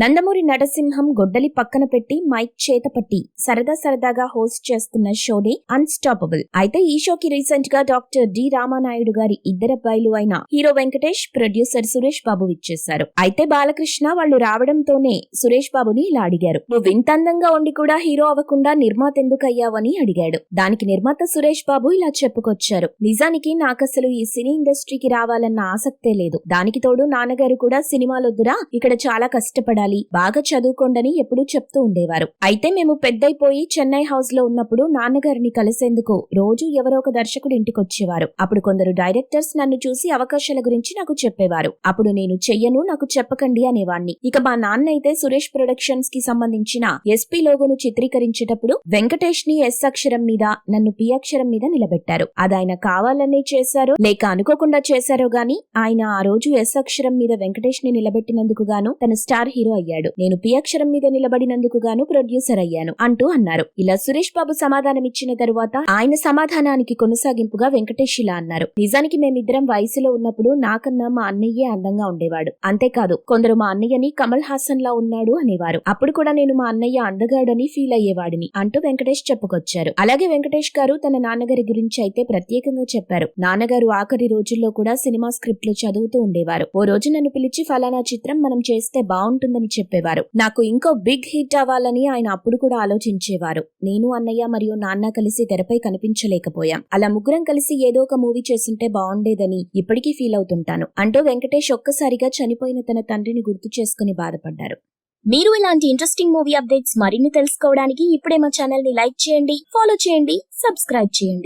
నందమూరి నరసింహం గొడ్డలి పక్కన పెట్టి మైక్ చేతపట్టి సరదా సరదాగా హోస్ట్ చేస్తున్న షోనే అన్స్టాపబుల్. అయితే ఈ షోకి రీసెంట్గా డాక్టర్ డి రామానాయుడు గారి ఇద్దరబ్బాయిలు అయిన హీరో వెంకటేష్ ప్రొడ్యూసర్ సురేష్ బాబు ఇచ్చేశారు అయితే బాలకృష్ణ వాళ్ళు రావడంతోనే సురేష్ బాబుని ఇలా అడిగారు. నువ్వు ఇంత అందంగా ఉండి కూడా హీరో అవ్వకుండా నిర్మాత ఎందుకు అయ్యావని అడిగాడు. దానికి నిర్మాత సురేష్ బాబు ఇలా చెప్పుకొచ్చారు. నిజానికి నాకసలు ఈ సినీ ఇండస్ట్రీకి రావాలన్న ఆసక్తే లేదు. దానికి తోడు నాన్నగారు కూడా సినిమాలొద్దురా. ఇక్కడ చాలా కష్టపడాలి. బాగా చదువుకోండని ఎప్పుడూ చెప్తూ ఉండేవారు. అయితే మేము పెద్దయిపోయి చెన్నై హౌస్లో ఉన్నప్పుడు నాన్నగారిని కలిసేందుకు రోజు ఎవరో ఒక దర్శకుడు ఇంటికొచ్చేవారు. అప్పుడు కొందరు డైరెక్టర్స్ నన్ను చూసి అవకాశాల గురించి నాకు చెప్పేవారు. అప్పుడు నేను చెయ్యను నాకు చెప్పకండి అనేవాణ్ణి. ఇక మా నాన్న అయితే సురేష్ ప్రొడక్షన్స్కి సంబంధించిన ఎస్పీ లోగోను చిత్రీకరించేటప్పుడు వెంకటేష్ని ఎస్ అక్షరం మీద నన్ను పి అక్షరం మీద నిలబెట్టారు. అది ఆయన కావాలనే చేశారో లేక అనుకోకుండా చేశారో గాని ఆయన ఆ రోజు ఎస్ అక్షరం మీద వెంకటేష్ని నిలబెట్టినందుకు గాను తన స్టార్ హీరో అయ్యాడు. నేను పి అక్షరం మీద నిలబడినందుకు గాను ప్రొడ్యూసర్ అయ్యాను అంటూ అన్నారు. ఇలా సురేష్ బాబు సమాధానం ఇచ్చిన తరువాత ఆయన సమాధానానికి కొనసాగింపుగా వెంకటేష్ ఇలా అన్నారు. నిజానికి మేమిద్దరం వయసులో ఉన్నప్పుడు నాకన్నా మా అన్నయ్యే అందంగా ఉండేవాడు. అంతేకాదు కొందరు మా అన్నయ్యని కమల్ హాసన్ లా ఉన్నాడు అనేవారు. అప్పుడు కూడా నేను మా అన్నయ్య అందగాడని ఫీల్ అయ్యేవాడిని అంటూ వెంకటేష్ చెప్పుకొచ్చారు. అలాగే వెంకటేష్ గారు తన నాన్నగారి గురించి అయితే ప్రత్యేకంగా చెప్పారు. నాన్నగారు ఆఖరి రోజుల్లో కూడా సినిమా స్క్రిప్ట్లు చదువుతూ ఉండేవారు. ఓ రోజు నన్ను పిలిచి ఫలానా చిత్రం మనం చేస్తే బాగుంటుంది ఉంటుందని చెప్పేవారు. నాకు ఇంకో బిగ్ హిట్ అవ్వాలని ఆయన అప్పుడు కూడా ఆలోచించేవారు. నేను అన్నయ్య మరియు నాన్న కలిసి తెరపై కనిపించలేకపోయాం. అలా ముగ్గురం కలిసి ఏదో ఒక మూవీ చేస్తుంటే బాగుండేదని ఇప్పటికీ ఫీల్ అవుతుంటాను. అంటూ వెంకటేష్ ఒక్కసారిగా చనిపోయిన తన తండ్రిని గుర్తు చేసుకుని బాధపడ్డారు. మీరు ఇలాంటి ఇంట్రెస్టింగ్ మూవీ అప్డేట్స్ మరిన్ని తెలుసుకోవడానికి ఇప్పుడే మా ఛానల్ని లైక్ చేయండి ఫాలో చేయండి సబ్స్క్రైబ్ చేయండి.